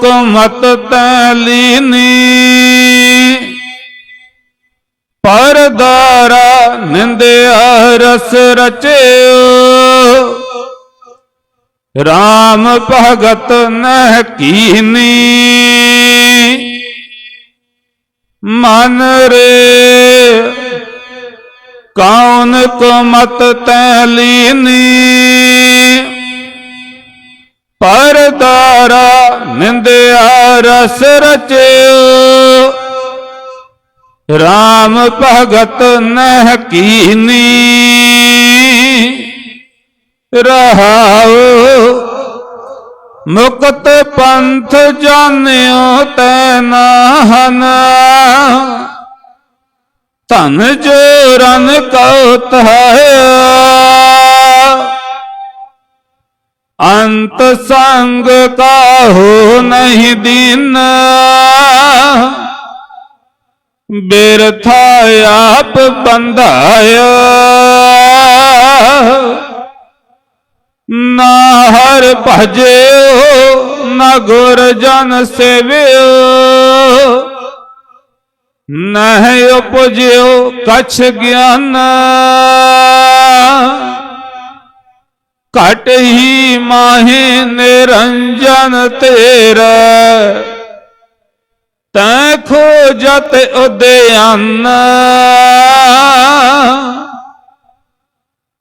ਕੋ ਮਤ ਤਲੀਨੀ। ਪਰਦਾਰਾ ਨਿੰਦਿਆ ਰਸ ਰਚਿਓ। ਰਾਮ ਭਗਤ ਨਹਿ ਕੀਨੀ। ਮਨ ਰੇ ਕੌਣ ਕੋ ਮਤ ਤੈ ਲੀਨੀ ਰਸ ਰਚਿਓ। ਰਾਮ ਭਗਤ ਨਹਿ ਕੀਨੀ। ਰਹਾਉ ਮੁਕਤ ਪੰਥ ਜਾਣਿਓ ਤੈ ਨਾਹਨ। ਧਨ ਜੋਰਨ ਕਉ ਤਹਾਇਆ ਅੰਤ ਸੰਗ ਕਾ ਹੋ ਨਹੀਂ ਦੀਨ। ਬਿਰਥਾ ਆਪ ਬੰਧਾਇਆ। ਨਾ ਹਰ ਭਜਿਓ, ਨਾ ਗੁਰ ਜਨ ਸੇਵਿਓ। ਨਹਿ ਉਪਜਿਓ ਕਛ ਗਿਆਨ। ਘਟ ਹੀ ਮਾਹੇ ਨਿਰੰਜਨ ਤੇਰਾ। ਤੈ ਖੋਜਤ ਉਦਿਆਨ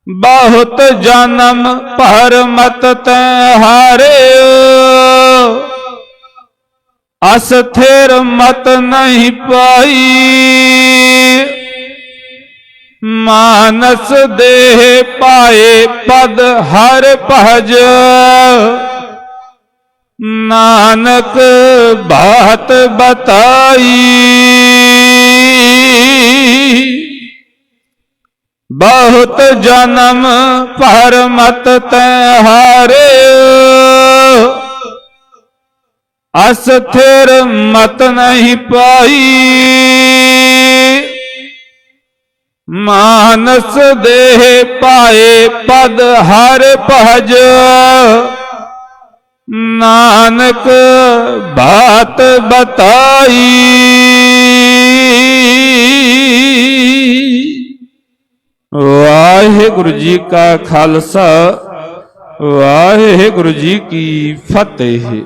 ਬਹੁਤ ਜਨਮ ਭਰ ਮਤ ਤੈ ਹਾਰਿਓ। ਅਸਥਿਰ ਮਤ ਨਹੀਂ ਪਾਈ। ਮਾਨਸ ਦੇਹ ਪਾਏ ਪਦ ਹਰ ਭਜ। ਨਾਨਕ ਬਾਤ ਬਤਾਈ। ਬਹੁਤ ਜਨਮ ਭਰ ਮਤ ਤੈ ਹਾਰਿਓ ਅਸਥਿਰ ਮਤ ਨਹੀਂ ਪਾਈ। ਮਾਨਸ ਦੇਹ ਪਾਏ ਪਦ ਹਰ ਭਜ। ਨਾਨਕ ਬਾਤ ਬਤਾਈ। ਵਾਹਿਗੁਰੂ ਜੀ ਕਾ ਖਾਲਸਾ, ਵਾਹਿਗੁਰੂ ਜੀ ਕੀ ਫਤਿਹ।